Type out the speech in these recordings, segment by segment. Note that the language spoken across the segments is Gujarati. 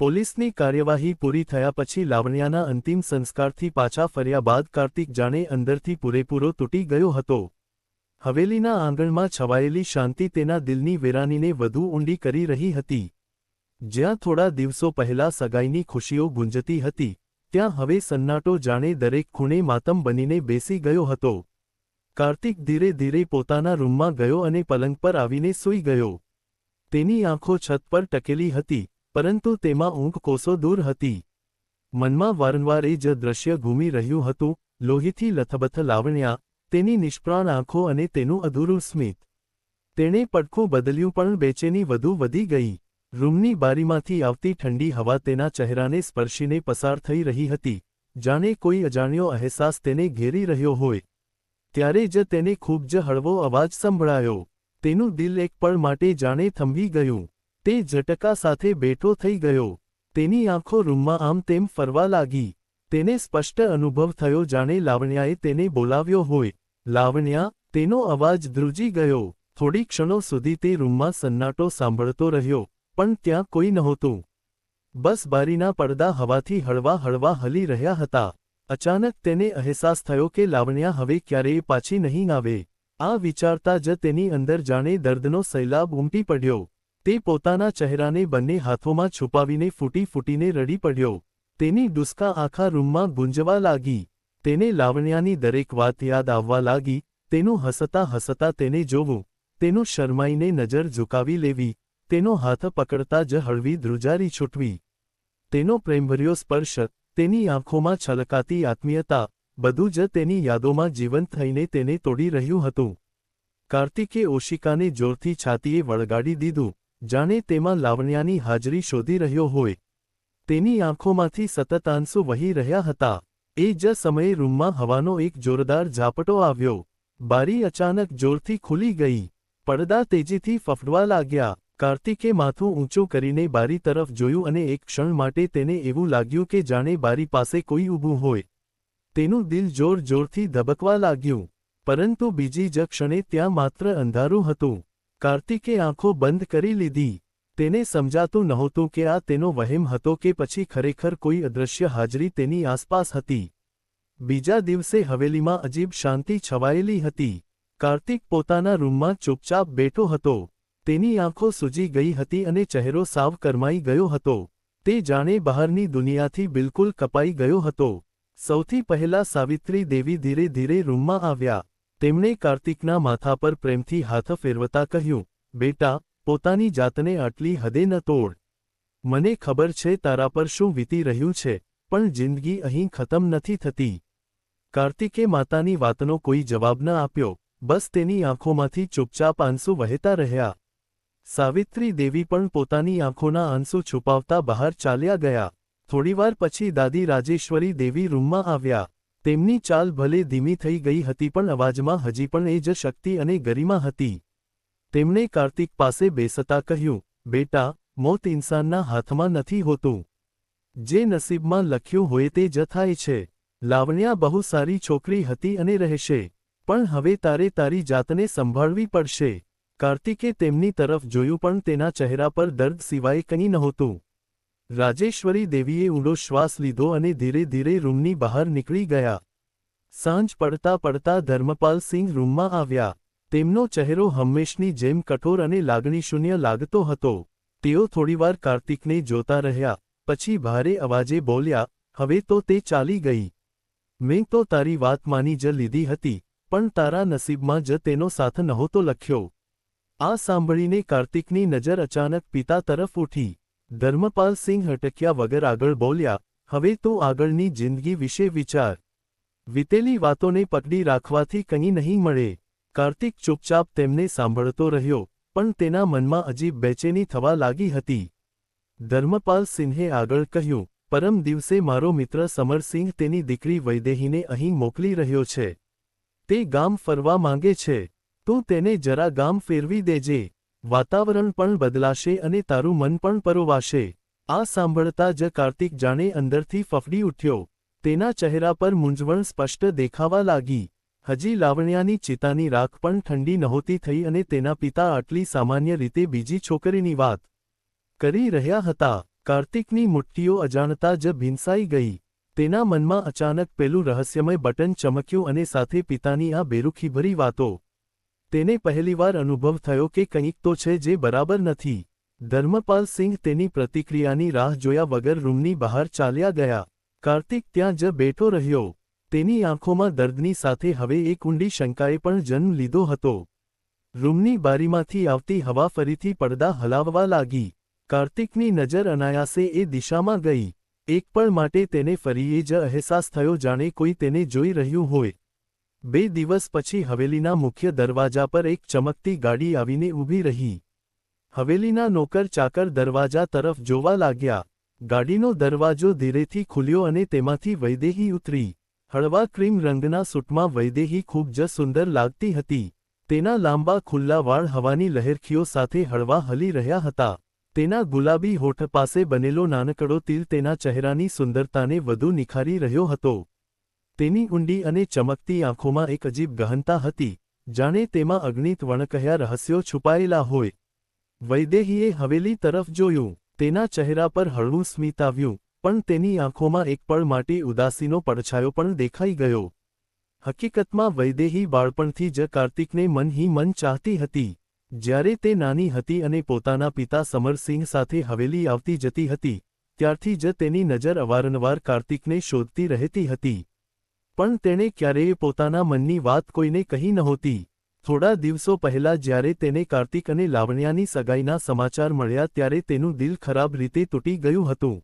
પોલીસની કાર્યવાહી પૂરી થયા પછી લાવણ્યાના અંતિમ સંસ્કારથી પાછા ફર્યા બાદ કાર્તિક જાણે અંદરથી પૂરેપૂરો તૂટી ગયો હતો. હવેલીના આંગણમાં છવાયેલી શાંતિ તેના દિલની વેરાનીને વધુ ઊંડી કરી રહી હતી. જ્યાં થોડા દિવસો પહેલા સગાઈની ખુશીઓ ગુંજતી હતી, ત્યાં હવે સન્નાટો જાણે દરેક ખૂણે માતમ બનીને બેસી ગયો હતો. કાર્તિક ધીરે ધીરે પોતાના રૂમમાં ગયો અને પલંગ પર આવીને સૂઈ ગયો. તેની આંખો છત પર ટકેલી હતી. પરંતુ તેમાં ઊંઘ કોસો દૂર હતી. મનમાં વારંવાર એ જ દ્રશ્ય ઘૂમી રહ્યું હતું, લોહીથી લથબથ લાવણ્યા, તેની નિષ્પ્રાણ આંખો અને તેનું અધૂરું સ્મિત. તેણે પડખું બદલ્યું પણ બેચેની વધુ વધી ગઈ. રૂમની બારીમાંથી આવતી ઠંડી હવા તેના ચહેરાને સ્પર્શીને પસાર થઈ રહી હતી. જાણે કોઈ અજાણ્યો અહેસાસ તેને ઘેરી રહ્યો હોય. ત્યારે જ તેને ખૂબ જ હળવો અવાજ સંભળાયો. તેનું દિલ એક પળ માટે જાણે થંભી ગયું. તે ઝટકા સાથે બેઠો થઈ ગયો. તેની આંખો રૂમમાં આમ તેમ ફરવા લાગી. તેને સ્પષ્ટ અનુભવ થયો જાણે લાવણ્યાએ તેને બોલાવ્યો હોય. લાવણ્યા, તેનો અવાજ ધ્રુજી ગયો. થોડી ક્ષણો સુધી તે રૂમમાં સન્નાટો સાંભળતો રહ્યો, પણ ત્યાં કોઈ નહોતું. બસ બારીના પડદા હવાથી હળવા હળવા હલી રહ્યા હતા. અચાનક તેને અહેસાસ થયો કે લાવણ્યા હવે ક્યારેય પાછી નહીં આવે. આ વિચારતા જ તેની અંદર જાણે દર્દનો સૈલાબ ઉમટી પડ્યો. તે પોતાના ચહેરાને બંને હાથોમાં છુપાવીને ફૂટી ફૂટીને રડી પડ્યો. તેની ડુસ્કા આખા રૂમમાં ગુંજવા લાગી. તેને લાવણ્યાની દરેક વાત યાદ આવવા લાગી. તેનું હસતા હસતા તેને જોવું. તેનું શરમાઈને નજર ઝુકાવી લેવી. તેનો હાથ પકડતા જ હળવી ધ્રુજારી છૂટવી. તેનો પ્રેમભર્યો સ્પર્શ. તેની આંખોમાં છલકાતી આત્મીયતા. બધું જ તેની યાદોમાં જીવંત થઈને તેને તોડી રહ્યું હતું. કાર્તિકે ઓશિકાને જોરથી છાતીએ વળગાડી દીધું. જાણે તેમાં લાવણ્યાની હાજરી શોધી રહ્યો હોય. તેની આંખોમાંથી સતત આંસુ વહી રહ્યા હતા. એ જ સમયે રૂમમાં હવાનો એક જોરદાર ઝાપટો આવ્યો. બારી અચાનક જોરથી ખુલી ગઈ. પડદા તેજીથી ફફડવા લાગ્યા. કાર્તિકે માથું ઊંચું કરીને બારી તરફ જોયું અને એક ક્ષણ માટે તેને એવું લાગ્યું કે જાણે બારી પાસે કોઈ ઊભું હોય. તેનું દિલ જોર જોરથી ધબકવા લાગ્યું. પરંતુ બીજી જ ક્ષણે ત્યાં માત્ર અંધારું હતું. કાર્તિકે આંખો બંધ કરી લીધી. તેને સમજાતું નહોતું કે આ તેનો વહેમ હતો કે પછી ખરેખર કોઈ અદૃશ્ય હાજરી તેની આસપાસ હતી. બીજા દિવસે હવેલીમાં અજીબ શાંતિ છવાયેલી હતી. કાર્તિક પોતાના રૂમમાં ચૂપચાપ બેઠો હતો. તેની આંખો સૂજી ગઈ હતી અને ચહેરો સાવ કરમાઈ ગયો હતો. તે જાણે બહારની દુનિયાથી બિલકુલ કપાઈ ગયો હતો. સૌથી પહેલા સાવિત્રી દેવી ધીરે ધીરે રૂમમાં આવ્યા. તેમણે કાર્તિકના માથા પર પ્રેમથી હાથ ફેરવતા કહ્યું, બેટા, પોતાની જાતને આટલી હદે ન તોડ. મને ખબર છે તારા પર શું વીતી રહ્યું છે, પણ જિંદગી અહીં ખતમ નથી થતી. કાર્તિકે માતાની વાતનો કોઈ જવાબ ન આપ્યો, બસ તેની આંખોમાંથી ચૂપચાપ આંસુ વહેતા રહ્યા. સાવિત્રી દેવી પણ પોતાની આંખોના આંસુ છુપાવતા બહાર ચાલ્યા ગયા. થોડીવાર પછી દાદી રાજેશ્વરી દેવી રૂમમાં આવ્યા. તેમની ચાલ ભલે ધીમી થઈ ગઈ હતી પણ અવાજમાં હજી પણ એ જ શક્તિ અને ગરિમા હતી. તેમણે કાર્તિક પાસે બેસતા કહ્યું, બેટા, મોત ઇન્સાનના હાથમાં નથી હોતું. જે નસીબમાં લખ્યું હોય તે જ થાય છે. લાવણ્યા બહુ સારી છોકરી હતી અને રહેશે, પણ હવે તારે તારી જાતને સંભાળવી પડશે. કાર્તિકે તેમની તરફ જોયું પણ તેના ચહેરા પર દર્દ સિવાય કંઈ નહોતું. રાજેશ્વરી દેવીએ ઊંડો શ્વાસ લીધો અને ધીરે ધીરે રૂમની બહાર નીકળી ગયા. સાંજ પડતા પડતા ધર્મપાલ સિંહ રૂમમાં આવ્યા. તેમનો ચહેરો હંમેશની જેમ કઠોર અને લાગણીશૂન્ય લાગતો હતો. તેઓ થોડીવાર કાર્તિકને જોતા રહ્યા, પછી ભારે અવાજે બોલ્યા, હવે તો તે ચાલી ગઈ. મેં તો તારી વાત માની જ લીધી હતી, પણ તારા નસીબમાં જ તેનો સાથ નહોતો લખ્યો. આ સાંભળીને કાર્તિકની નજર અચાનક પિતા તરફ ઉઠી. ધર્મપાલ સિંહ અટક્યા વગર આગળ બોલ્યા, હવે તું આગળની જિંદગી વિશે વિચાર. વિતેલી વાતોને પકડી રાખવાથી કંઈ નહીં મળે. કાર્તિક ચૂપચાપ તેમને સાંભળતો રહ્યો, પણ તેના મનમાં અજીબ બેચેની થવા લાગી હતી. ધર્મપાલ સિંહે આગળ કહ્યું, પરમ દિવસે મારો મિત્ર સમરસિંહ તેની દીકરી વૈદેહીને અહીં મોકલી રહ્યો છે. તે ગામ ફરવા માંગે છે. તું તેને જરા ગામ ફેરવી દેજે. વાતાવરણ પણ બદલાશે અને તારું મન પણ પરોવાશે. આ સાંભળતા જ કાર્તિક જાણે અંદરથી ફફડી ઉઠ્યો. તેના ચહેરા પર મૂંઝવણ સ્પષ્ટ દેખાવા લાગી. હજી લાવણ્યાની ચિતાની રાખ પણ ઠંડી નહોતી થઈ અને તેના પિતા આટલી સામાન્ય રીતે બીજી છોકરીની વાત કરી રહ્યા હતા. કાર્તિકની મુઠ્ઠીઓ અજાણતા જ ભીંસાઈ ગઈ. તેના મનમાં અચાનક પેલું રહસ્યમય બટન ચમક્યું અને સાથે પિતાની આ બેરુખીભરી વાતો તેને પહેલીવાર અનુભવ થયો કે કંઈક તો છે જે બરાબર નથી. ધર્મપાલ સિંહ તેની પ્રતિક્રિયાની રાહ જોયા વગર રૂમની બહાર ચાલ્યા ગયા. કાર્તિક ત્યાં જ બેઠો રહ્યો. તેની આંખોમાં દર્દની સાથે હવે એક ઊંડી શંકાએ પણ જન્મ લીધો હતો. રૂમની બારીમાંથી આવતી હવા ફરીથી પડદા હલાવવા લાગી. કાર્તિકની નજર અનાયાસે એ દિશામાં ગઈ. એક પળ માટે તેને ફરી એ જ અહેસાસ થયો જાણે કોઈ તેને જોઈ રહ્યું હોય. બે દિવસ પછી હવેલીના મુખ્ય દરવાજા પર એક ચમકતી ગાડી આવીને ઊભી રહી. હવેલીના નોકર ચાકર દરવાજા તરફ જોવા લાગ્યા. ગાડીનો દરવાજો ધીરેથી ખુલ્યો અને તેમાંથી વૈદેહી ઉતરી. હળવા ક્રીમ રંગના સૂટમાં વૈદેહી ખૂબ જ સુંદર લાગતી હતી. તેના લાંબા ખુલ્લા વાળ હવાની લહેરખીઓ સાથે હળવા હલી રહ્યા હતા. તેના ગુલાબી હોઠ પાસે બનેલો નાનકડો તિલ તેના ચહેરાની સુંદરતાને વધુ નિખારી રહ્યો હતો. તેની ઊંડી અને ચમકતી આંખોમાં એક અજીબ ગહનતા હતી, જાણે તેમાં અગણિત વણકહ્યા રહસ્યો છુપાયેલા હોય. વૈદેહીએ હવેલી તરફ જોયું, તેના ચહેરા પર હળવું સ્મિત આવ્યું, પણ તેની આંખોમાં એક પળ માટે ઉદાસીનો પડછાયો પણ દેખાઈ ગયો. હકીકતમાં વૈદેહી બાળપણથી જ કાર્તિકને મનહી મન ચાહતી હતી, જ્યારે તે નાની હતી અને પોતાના પિતા સમરસિંહ સાથે હવેલી આવતી જતી હતી, ત્યારથી જ તેની નજર અવારનવાર કાર્તિકને શોધતી રહેતી હતી. પણ તેણે ક્યારેય પોતાના મનની વાત કોઈને કહી નહોતી. થોડા દિવસો પહેલા જ્યારે તેને કાર્તિક અને લાવણ્યાની સગાઈના સમાચાર મળ્યા ત્યારે તેનું દિલ ખરાબ રીતે તૂટી ગયું હતું.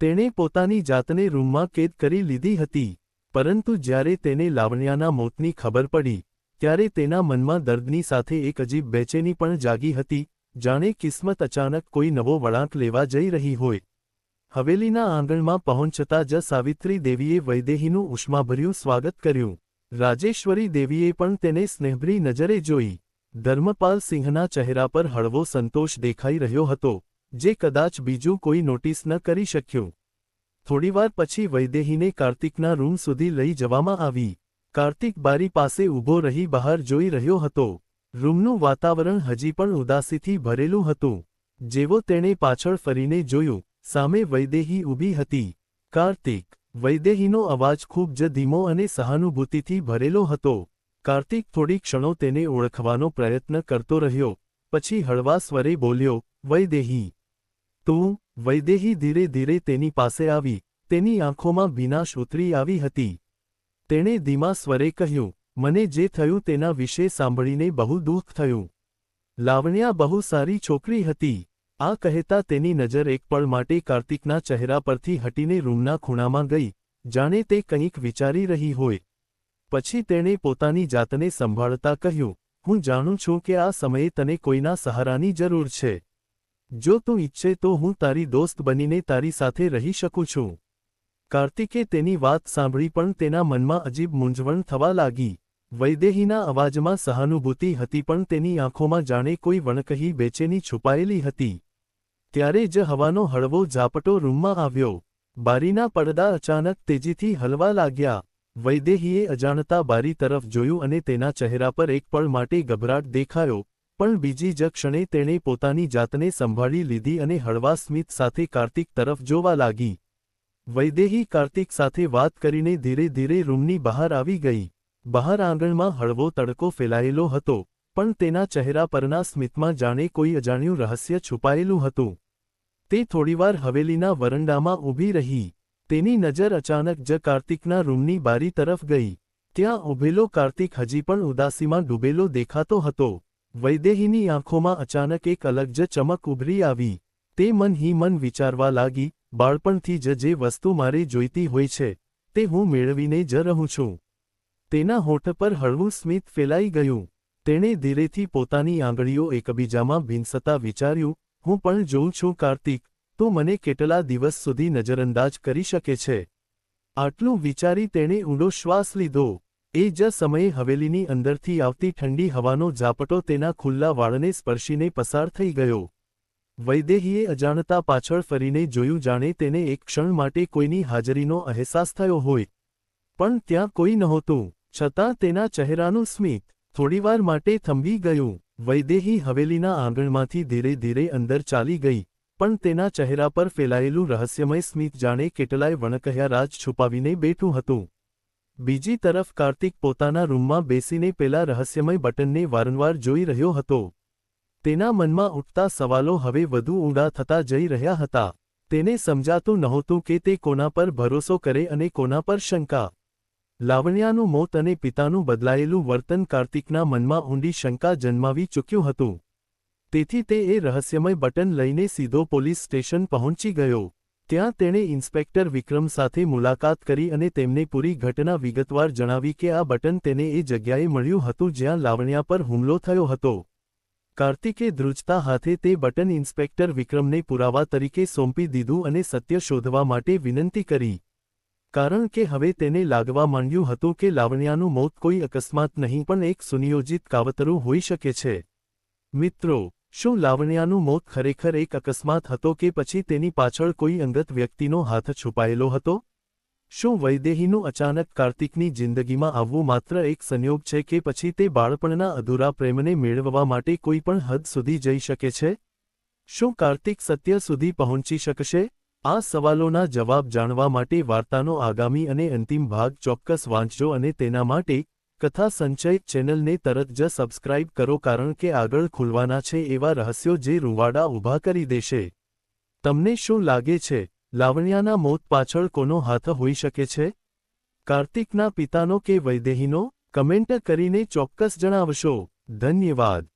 તેણે પોતાની જાતને રૂમમાં કેદ કરી લીધી હતી, પરંતુ જ્યારે તેને લાવણ્યાના મોતની ખબર પડી, ત્યારે તેના મનમાં દર્દની સાથે એક અજીબ બેચેની પણ જાગી હતી, જાણે કિસ્મત અચાનક કોઈ નવો વળાંક લેવા જઈ રહી હોય. હવેલીના આંગણમાં પહોંચતા જ સાવિત્રી દેવીએ વૈદેહીનું ઉષ્માભર્યું સ્વાગત કર્યું. રાજેશ્વરી દેવીએ પણ તેને સ્નેહભરી નજરે જોઈ. ધર્મપાલ સિંહના ચહેરા પર હળવો સંતોષ દેખાઈ રહ્યો હતો, જે કદાચ બીજું કોઈ નોટિસ ન કરી શક્યું. થોડીવાર પછી વૈદેહીને કાર્તિકના રૂમ સુધી લઈ જવામાં આવી. કાર્તિક બારી પાસે ઊભો રહી બહાર જોઈ રહ્યો હતો. રૂમનું વાતાવરણ હજી પણ ઉદાસીથી ભરેલું હતું. જેવો તેણે પાછળ ફરીને જોયું સામે વૈદેહી ઊભી હતી. કાર્તિક, વૈદેહીનો અવાજ ખૂબ જ ધીમો અને સહાનુભૂતિથી ભરેલો હતો. કાર્તિક થોડી ક્ષણો તેને ઓળખવાનો પ્રયત્ન કરતો રહ્યો, પછી હળવા સ્વરે બોલ્યો, વૈદેહી. તું? વૈદેહી ધીરે ધીરે તેની પાસે આવી, તેની આંખોમાં વિનાશ ઉતરી આવી હતી. તેણે ધીમા સ્વરે કહ્યું, મને જે થયું તેના વિશે સાંભળીને બહુ દુઃખ થયું. લાવણ્યા બહુ સારી છોકરી હતી. આ કહેતા તેની નજર એક પળ માટે કાર્તિકના ચહેરા પરથી હટીને રૂમના ખૂણામાં ગઈ, જાણે તે કંઈક વિચારી રહી હોય. પછી તેણે પોતાની જાતને સંભાળતા કહ્યું, હું જાણું છું કે આ સમયે તને કોઈના સહારાની જરૂર છે. જો તું ઈચ્છે તો હું તારી દોસ્ત બનીને તારી સાથે રહી શકું છું. કાર્તિકે તેની વાત સાંભળી પણ તેના મનમાં અજીબ મૂંઝવણ થવા લાગી. વૈદેહીના અવાજમાં સહાનુભૂતિ હતી પણ તેની આંખોમાં જાણે કોઈ વણકહી બેચેની છુપાયેલી હતી. ત્યારે જ હવાનો હળવો ઝાપટો રૂમમાં આવ્યો. બારીના પડદા અચાનક તેજીથી હલવા લાગ્યા. વૈદેહીએ અજાણતા બારી તરફ જોયું અને તેના ચહેરા પર એક પળ માટે ગભરાટ દેખાયો, પણ બીજી જ ક્ષણે તેણે પોતાની જાતને સંભાળી લીધી અને હળવા સ્મિત સાથે કાર્તિક તરફ જોવા લાગી. વૈદેહી કાર્તિક સાથે વાત કરીને ધીરે ધીરે રૂમની બહાર આવી ગઈ. બહાર આંગણમાં હળવો તડકો ફેલાયેલો હતો, પણ તેના ચહેરા પરના સ્મિતમાં જાણે કોઈ અજાણ્યું રહસ્ય છુપાયેલું હતું. તે થોડીવાર હવેલીના વરંડામાં ઊભી રહી, તેની નજર અચાનક જ કાર્તિકના રૂમની બારી તરફ ગઈ, ત્યાં ઊભેલો કાર્તિક હજી પણ ઉદાસીમાં ડૂબેલો દેખાતો હતો. વૈદેહીની આંખોમાં અચાનક એક અલગ જ ચમક ઉભરી આવી, તે મન હી મન વિચારવા લાગી, બાળપણથી જ જે વસ્તુ મારે જોઈતી હોય છે, તે હું મેળવીને જ રહું છું. તેના હોઠ પર હળવું સ્મિત ફેલાઈ ગયું. તેણે ધીરેથી પોતાની આંગળીઓ એકબીજામાં ભીંસતા વિચાર્યું, હું પણ જોઉં છું કાર્તિક, તો મને કેટલા દિવસ સુધી નજરઅંદાજ કરી શકે છે આટલું વિચારી તેણે ઊંડો શ્વાસ લીધો. એ જ સમયે હવેલીની અંદરથી આવતી ઠંડી હવાનો ઝાપટો તેના ખુલ્લા વાળને સ્પર્શીને પસાર થઈ ગયો. વૈદેહીએ અજાણતા પાછળ ફરીને જોયું જાણે તેને એક ક્ષણ માટે કોઈની હાજરીનો અહેસાસ થયો હોય. પણ ત્યાં કોઈ નહોતું. છતાં તેના ચહેરાનું સ્મિત થોડીવાર માટે થંભી ગયું. વૈદેહી હવેલીના આંગણમાંથી ધીરે ધીરે અંદર ચાલી ગઈ, પણ તેના ચહેરા પર ફેલાયેલું રહસ્યમય સ્મિત જાણે કેટલાય વણકહ્યા રાજ છુપાવીને બેઠું હતું. બીજી તરફ કાર્તિક પોતાના રૂમમાં બેસીને પેલા રહસ્યમય બટનને વારંવાર જોઈ રહ્યો હતો. તેના મનમાં ઉઠતા સવાલો હવે વધુ ઊંડા થતા જઈ રહ્યા હતા. તેને સમજાતું નહોતું કે તે કોના પર ભરોસો કરે અને કોના પર શંકા. લાવણ્યાનું મોત અને પિતાનું બદલાયેલું વર્તન કાર્તિકના મનમાં ઊંડી શંકા જન્માવી ચૂક્યું હતું. તેથી તે એ રહસ્યમય બટન લઈને સીધો પોલીસ સ્ટેશન પહોંચી ગયો. ત્યાં તેણે ઇન્સ્પેક્ટર વિક્રમ સાથે મુલાકાત કરી અને તેમને પૂરી ઘટના વિગતવાર જણાવી કે આ બટન તેને એ જગ્યાએ મળ્યું હતું જ્યાં લાવણ્યા પર હુમલો થયો હતો. કાર્તિકે ધ્રુજતા હાથે તે બટન ઇન્સ્પેક્ટર વિક્રમને પુરાવા તરીકે સોંપી દીધું અને સત્ય શોધવા માટે વિનંતી કરી. કારણ કે હવે તેને લાગવા માંડ્યું હતું કે લાવણ્યાનું મોત કોઈ અકસ્માત નહીં, પણ એક સુનિયોજિત કાવતરું હોઈ શકે છે. મિત્રો, શું લાવણ્યાનું મોત ખરેખર એક અકસ્માત હતો કે પછી તેની પાછળ કોઈ અંગત વ્યક્તિનો હાથ છુપાયેલો હતો? શું વૈદેહીનું અચાનક કાર્તિકની જિંદગીમાં આવવું માત્ર એક સંયોગ છે કે પછી તે બાળપણના અધૂરા પ્રેમને મેળવવા માટે કોઈ પણ હદ સુધી જઈ શકે છે? શું કાર્તિક સત્ય સુધી પહોંચી શકશે? આ સવાલોના જવાબ જાણવા માટે વાર્તાનો આગામી અને અંતિમ ભાગ ચોક્કસ વાંચજો અને તેના માટે કથા સંચય ચેનલને તરત જ સબસ્ક્રાઇબ કરો કારણ કે આગળ ખુલવાના છે એવા રહસ્યો જે રૂવાડા ઊભા કરી દેશે. તમને શું લાગે છે? લાવણ્યાના મોત પાછળ કોનો હાથ હોઈ શકે છે? કાર્તિકના પિતાનો કે વૈદેહીનો? કમેન્ટ કરીને ચોક્કસ જણાવશો. ધન્યવાદ.